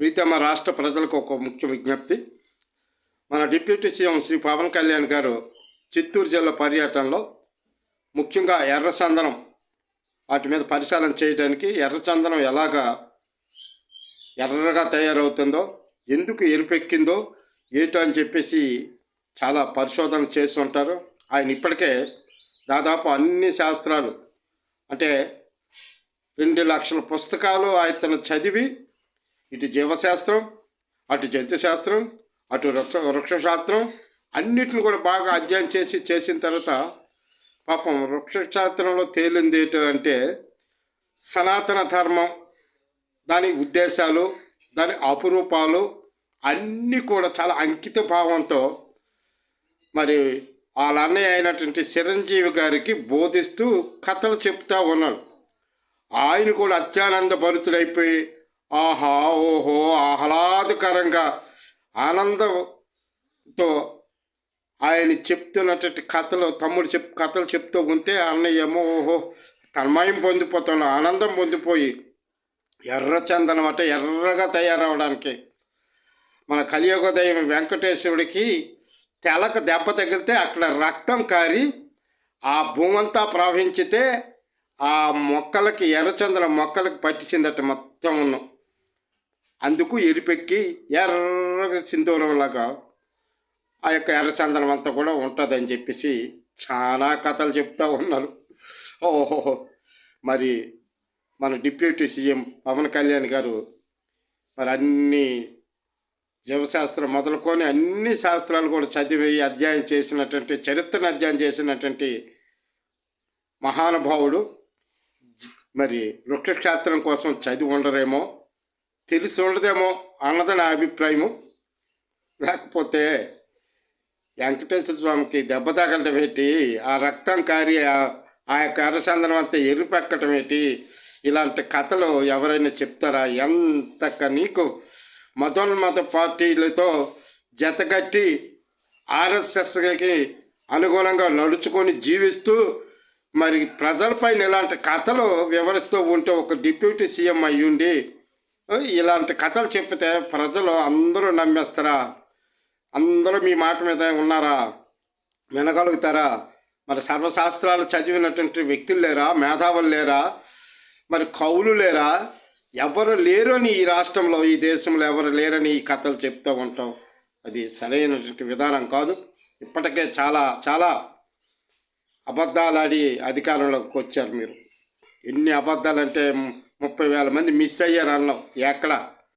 ప్రీతమ రాష్ట్ర ప్రజలకు ఒక ముఖ్య విజ్ఞప్తి. మన డిప్యూటీ సీఎం శ్రీ పవన్ కళ్యాణ్ గారు చిత్తూరు జిల్లా పర్యటనలో ముఖ్యంగా ఎర్రచందనం వాటి మీద పరిశీలన చేయడానికి ఎర్రచందనం ఎలాగా ఎర్రగా తయారవుతుందో ఎందుకు ఎరుపెక్కిందో ఏటో అని చెప్పేసి చాలా పరిశోధన చేసి ఉంటారు. ఆయన ఇప్పటికే దాదాపు అన్ని శాస్త్రాలు అంటే రెండు లక్షల పుస్తకాలు ఆయన చదివి ఇటు జీవశాస్త్రం అటు జంతుశాస్త్రం అటు వృక్ష వృక్షశాస్త్రం అన్నిటిని కూడా బాగా అధ్యయనం చేసి చేసిన తర్వాత పాపం వృక్షశాస్త్రంలో తేలింది అంటే సనాతన ధర్మం దాని ఉద్దేశాలు దాని అపురూపాలు అన్నీ కూడా చాలా అంకిత భావంతో మరి వాళ్ళ అన్నయ్య అయినటువంటి చిరంజీవి గారికి బోధిస్తూ కథలు చెప్తా ఉన్నాడు ఆయన కూడా అత్యానంద భరితుడైపోయి ఆహా ఓహో ఆహ్లాదకరంగా ఆనందంతో ఆయన చెప్తున్నటువంటి కథలు తమ్ముడు చెప్ కథలు చెప్తూ ఉంటే అన్నయ్య ఏమో ఓహో తన్మయం పొందిపోతున్నాడు ఆనందం పొందిపోయి ఎర్ర చందనం అంటే ఎర్రగా తయారవడానికి మన కలియుగ దైవం వెంకటేశ్వరుడికి తెలకు దెబ్బ తగిలితే అక్కడ రక్తం కారి ఆ భూమంతా ప్రవహించితే ఆ మొక్కలకి ఎర్రచందనం మొక్కలకి పట్టించిందట మొత్తం ఉన్నాం. అందుకు ఎరిపెక్కి ఎర్ర సింధూరంలాగా ఆ యొక్క ఎర్ర చందనం అంతా కూడా ఉంటుందని చెప్పేసి చాలా కథలు చెప్తూ ఉన్నారు. ఓహో! మరి మన డిప్యూటీ సీఎం పవన్ కళ్యాణ్ గారు మరి అన్ని జీవశాస్త్రం మొదలుకొని అన్ని శాస్త్రాలు కూడా చదివి అధ్యయనం చేసినటువంటి చరిత్రను అధ్యయనం చేసినటువంటి మహానుభావుడు. మరి వృక్షశాస్త్రం కోసం చదివి ఉండరేమో. తెలిసి ఉండదేమో అన్నది నా అభిప్రాయము. లేకపోతే వెంకటేశ్వర స్వామికి దెబ్బ తగలడం ఏంటి? ఆ రక్తం కారి ఆ- యొక్క అరచందనం అంతా ఎరుపెక్కటం ఏంటి? ఇలాంటి కథలు ఎవరైనా చెప్తారా? ఎంత నీకు మతోన్మత పార్టీలతో జతగట్టి ఆర్ఎస్ఎస్కి అనుగుణంగా నడుచుకొని జీవిస్తూ మరి ప్రజలపైన ఇలాంటి కథలు వివరిస్తూ ఉంటే ఒక డిప్యూటీ సీఎం అయ్యుండి ఇలాంటి కథలు చెప్తే ప్రజలు అందరూ నమ్మేస్తారా? అందరూ మీ మాట మీద ఉన్నారా? వినగలుగుతారా? మరి సర్వశాస్త్రాలు చదివినటువంటి వ్యక్తులు లేరా? మేధావులు లేరా? మరి కవులు లేరా? ఎవరు లేరని ఈ రాష్ట్రంలో ఈ దేశంలో ఎవరు లేరని ఈ కథలు చెప్తూ ఉంటాం. అది సరైనటువంటి విధానం కాదు. ఇప్పటికే చాలా చాలా అబద్ధాలు ఆడి అధికారంలోకి వచ్చారు మీరు. ఎన్ని అబద్ధాలు అంటే ముప్పై వేల మంది మిస్ అయ్యారు అన్నాం. ఎక్కడ?